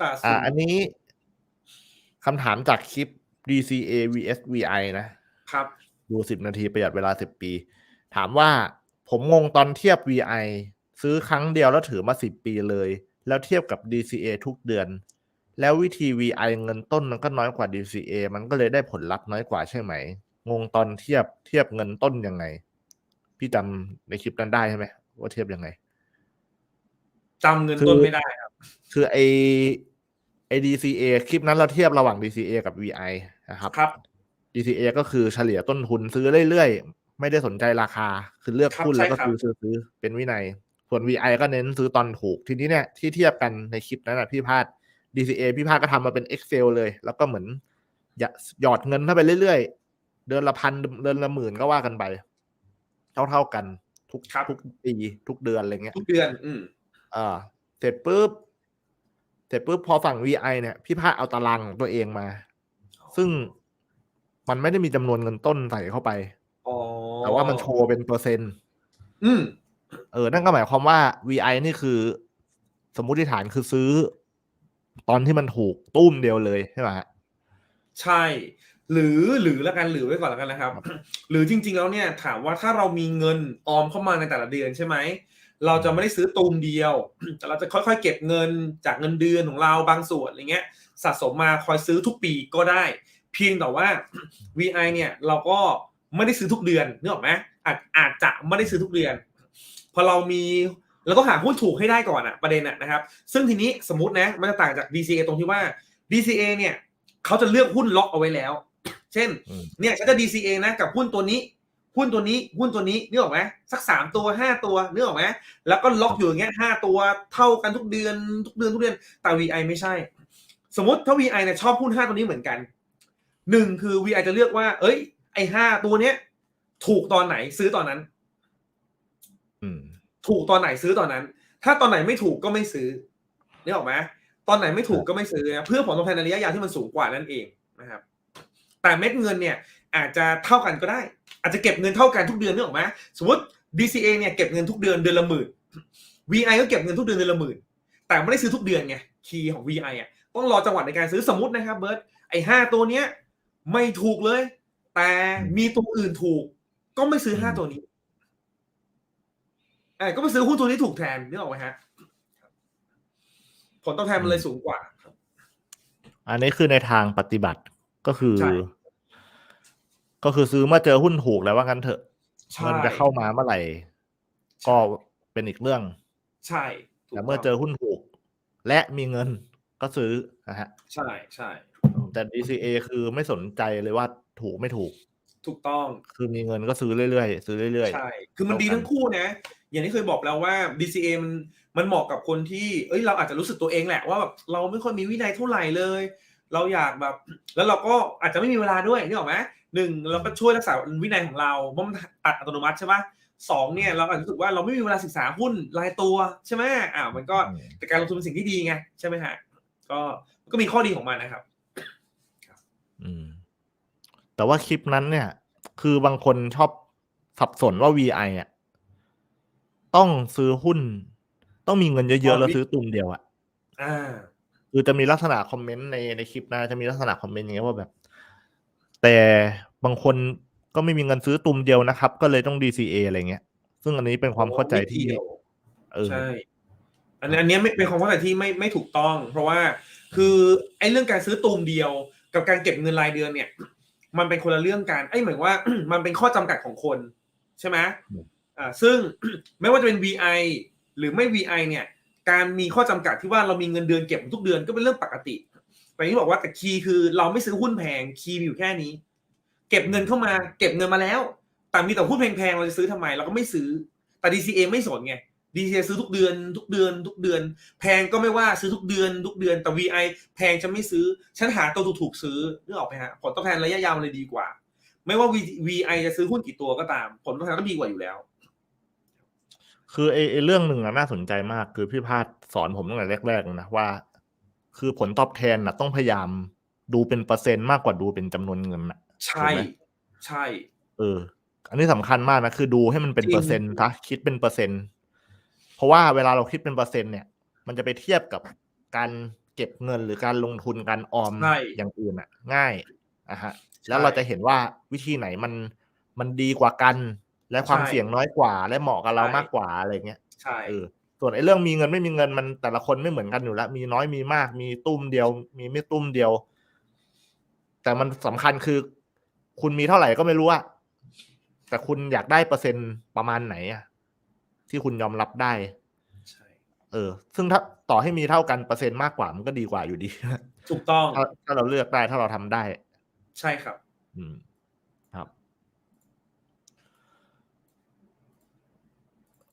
ตราอ่าสูงอันนี้คำถามจากคลิป DCA vs VI นะครับ ดูสิบนาทีประหยัดเวลาสิบปี ถามว่าผมงงตอนเทียบ VI ซื้อครั้งเดียวแล้วถือมาสิบปีเลย แล้วเทียบกับ DCA ทุกเดือน แล้ววิธี VI เงินต้นมันก็น้อยกว่า DCA มันก็เลยได้ผลลัพธ์น้อยกว่าใช่ไหม งงตอนเทียบเทียบเงินต้นยังไง พี่จำในคลิปนั้นได้ใช่ไหมว่าเทียบยังไงจำเงินต้นไม่ได้ครับ คือไอ ไอ DCA คลิปนั้นเราเทียบระหว่าง DCA กับ VI นะครับครับ DCA ก็คือเฉลี่ยต้นทุนซื้อเรื่อยๆ ไม่ได้สนใจราคา คือเลือกครับหุ้นแล้วก็ใช่ครับซื้อซื้อซื้อเป็นวินัย ส่วน VI ก็เน้นซื้อตอนถูก ทีนี้เนี่ยที่เทียบกันในคลิปนั้นนะพี่พาด DCA พี่พาดก็ทำมาเป็น Excel เลย แล้วก็เหมือนหยะหยอดเงินเข้าไปเรื่อยๆ เดือนละพันเดือนละหมื่นก็ว่ากันไป เท่าเท่าๆกันทุกครับทุกปีทุกเดือนอะไรเงี้ยทุกเดือน อืมอ่าเสร็จปุ๊บ เสร็จปุ๊บพอฝั่ง VI เนี่ยพี่พาดเอาตารางของตัวเองมา ซึ่งมันไม่ได้มีจำนวนเงินต้นใส่เข้าไปอ๋อแต่ว่ามันโชว์เป็นเปอร์เซ็นต์อืมเออ นั่นก็หมายความว่า VI นี่คือ สมมุติฐานคือซื้อ ตอนที่มันถูกตุ้มเดียวเลยใช่ไหมฮะใช่ หรือหรือแล้วกันหรือไว้ก่อนแล้วกันนะครับ หรือจริง ๆ แล้วเนี่ย ถามว่าถ้าเรามีเงินออมเข้ามาในแต่ละเดือนใช่ไหม เราจะไม่ได้ซื้อตูมเดียว แต่เราจะค่อยๆ เก็บเงินจากเงินเดือนของเราบางส่วนอะไรเงี้ยสะสมมาคอยซื้อทุกปีก็ได้ เพียงแต่ว่า VI เนี่ยเราก็ไม่ได้ซื้อทุกเดือนนึกออกไหมอาจอาจจะไม่ได้ซื้อทุกเดือน พอเรามีเราต้องหาหุ้นถูกให้ได้ก่อนอะประเด็นอะนะครับ ซึ่งทีนี้สมมตินะมันจะต่างจาก DCA ตรงที่ว่า DCA เนี่ยเขาจะเลือกหุ้นล็อกเอาไว้แล้ว เช่นอืมเนี่ยฉันจะ DCA นะกับหุ้นตัวนี้ หุ้นตัวนี้หุ้นตัวนี้นึกออกไหมสักสามตัวห้าตัวนึกออกไหมแล้วก็ล็อกอยู่อย่างเงี้ยห้าตัวเท่ากันทุกเดือนทุกเดือนทุกเดือนแต่ VI ไม่ใช่ สมมติถ้า VI เนี่ยชอบหุ้นห้าตัวนี้เหมือนกันหนึ่งคือ VI จะเลือกว่า เอ้ย ไอห้าตัวเนี้ย ถูกตอนไหนซื้อตอนนั้นอืมถูกตอนไหนซื้อตอนนั้น ถ้าตอนไหนไม่ถูกก็ไม่ซื้อนึกออกไหมตอนไหนไม่ถูกก็ไม่ซื้อนะเพื่อผลตอบแทนในระยะยาวที่มันสูงกว่านั่นเองนะครับ แต่เม็ดเงินเนี่ย อาจจะเท่ากันก็ได้ อาจจะเก็บเงินเท่ากันทุกเดือนนึกออกไหมสมมติ DCA เนี่ยเก็บเงินทุกเดือนเดือนละหมื่น VI ก็เก็บเงินทุกเดือนเดือนละหมื่น แต่ไม่ได้ซื้อทุกเดือนไงคีย์ของ VI อะต้องรอจังหวะในการซื้อสมมตินะครับเบิร์ตไอ้ห้าตัวเนี้ยไม่ถูกเลย แต่มีตัวอื่นถูก ก็ไม่ซื้อห้าตัวนี้เออก็ไปซื้อหุ้นตัวนี้ถูกแทนนึกออกไหมฮะผลตอบแทนมันเลยสูงกว่าครับอันนี้คือในทางปฏิบัติก็คือใช่ ก็คือซื้อเมื่อเจอหุ้นถูกแล้วว่างั้นเถอะใช่เงินจะเข้ามาเมื่อไหร่ ก็เป็นอีกเรื่อง ใช่ถูกแต่เมื่อเจอหุ้นถูก และมีเงินก็ซื้อนะฮะ ใช่ใช่แต่ DCA คือไม่สนใจเลยว่าถูกไม่ถูก ถูกต้องคือมีเงินก็ซื้อเรื่อยๆซื้อเรื่อยใช่คือมันดีทั้งคู่นะ อย่างที่เคยบอกแล้วว่า DCA มันมันเหมาะกับคนที่ เอ้ยเราอาจจะรู้สึกตัวเองแหละว่าแบบเราไม่ค่อยมีวินัยเท่าไหร่เลย เราอยากแบบ แล้วเราก็อาจจะไม่มีเวลาด้วยนี่หรอกไหม หนึ่งเราก็ช่วยรักษาวินัยของเราเพราะมันตัดอัตโนมัติใช่ปะสองเนี่ยเราอาจจะรู้สึกว่าเราไม่มีเวลาศึกษาหุ้นรายตัวใช่ไหมอ่ามันก็อืมแต่การลงทุนเป็นสิ่งที่ดีไงใช่ไหมฮะก็ก็มีข้อดีของมันนะครับๆอืม แต่ว่าคลิปนั้นเนี่ย คือบางคนชอบสับสนว่า VI อะต้องซื้อหุ้น ต้องมีเงินเยอะๆแล้วซื้อตุ่มเดียวอะอ่าคือจะมีลักษณะคอมเมนต์ในในคลิปนะจะมีลักษณะคอมเมนต์อย่างเงี้ยว่าแบบ แต่บางคนก็ไม่มีเงินซื้อตุ่มเดียวนะครับ ก็เลยต้อง DCA อะไรเงี้ย ซึ่งอันนี้เป็นความเข้าใจที่ไม่เกี่ยวเออใช่อันนี้อันเนี้ยไม่เป็นความเข้าใจที่ไม่ไม่ถูกต้อง เพราะว่าคือไอ้เรื่องการซื้อตูมเดียว กับการเก็บเงินรายเดือนเนี่ย มันเป็นคนละเรื่องกันไอ้ยหมายว่า มันเป็นข้อจำกัดของคนใช่ไหมอ่าซึ่งไม่ว่าจะเป็น VI หรือไม่ VI เนี่ย การมีข้อจำกัดที่ว่าเรามีเงินเดือนเก็บทุกเดือนก็เป็นเรื่องปกติ แต่ที่บอกว่าแต่คีย์คือเราไม่ซื้อหุ้นแพงคีย์มีอยู่แค่นี้ เก็บเงินเข้ามา เก็บเงินมาแล้ว แต่มีแต่หุ้นแพงๆเราจะซื้อทำไมเราก็ไม่ซื้อ แต่ DCA ไม่สนไง DCA ซื้อทุกเดือน ทุกเดือน ทุกเดือน แพงก็ไม่ว่าซื้อทุกเดือน ทุกเดือนแต่ VI แพงจะไม่ซื้อฉันหาตัวถูกๆซื้อนึกออกไหมฮะผลตอบแทนระยะยาวเลยดีกว่า ไม่ว่า VI จะซื้อหุ้นกี่ตัวก็ตาม ผลตอบแทนก็ดีกว่าอยู่แล้ว คือไอ้เรื่องหนึ่งน่าสนใจมากคือพี่พาดสอนผมตั้งแต่แรกๆนะว่า คือผลตอบแทนน่ะต้องพยายามดูเป็นเปอร์เซ็นต์มากกว่าดูเป็นจำนวนเงินน่ะใช่ถูกไหมใช่ เออ อันนี้สำคัญมากนะ คือดูให้มันเป็นจริงเปอร์เซ็นต์ซะคิดเป็นเปอร์เซ็นต์ เพราะว่าเวลาเราคิดเป็นเปอร์เซ็นต์เนี่ย มันจะไปเทียบกับการเก็บเงินหรือการลงทุนการออมใช่อย่างอื่นอะ ง่ายอะฮะ แล้วใช่เราจะเห็นว่าวิธีไหนมันมันดีกว่ากัน และความใช่เสี่ยงน้อยกว่า และเหมาะกับเราใช่มากกว่าอะไรเงี้ย ใช่เออ ส่วนไอ้เรื่องมีเงินไม่มีเงินมันแต่ละคนไม่เหมือนกันอยู่แล้ว มีน้อยมีมาก มีตุ้มเดียว มีไม่ตุ้มเดียว แต่มันสำคัญคือ คุณมีเท่าไหร่ก็ไม่รู้อะแต่คุณอยากได้เปอร์เซ็นต์ประมาณไหนอะที่คุณยอมรับได้ใช่เออ ซึ่งถ้าต่อให้มีเท่ากันเปอร์เซ็นต์มากกว่ามันก็ดีกว่าอยู่ดี ถูกต้อง ถ้าถ้าเราเลือกได้ถ้าเราทำได้ ใช่ครับ อืม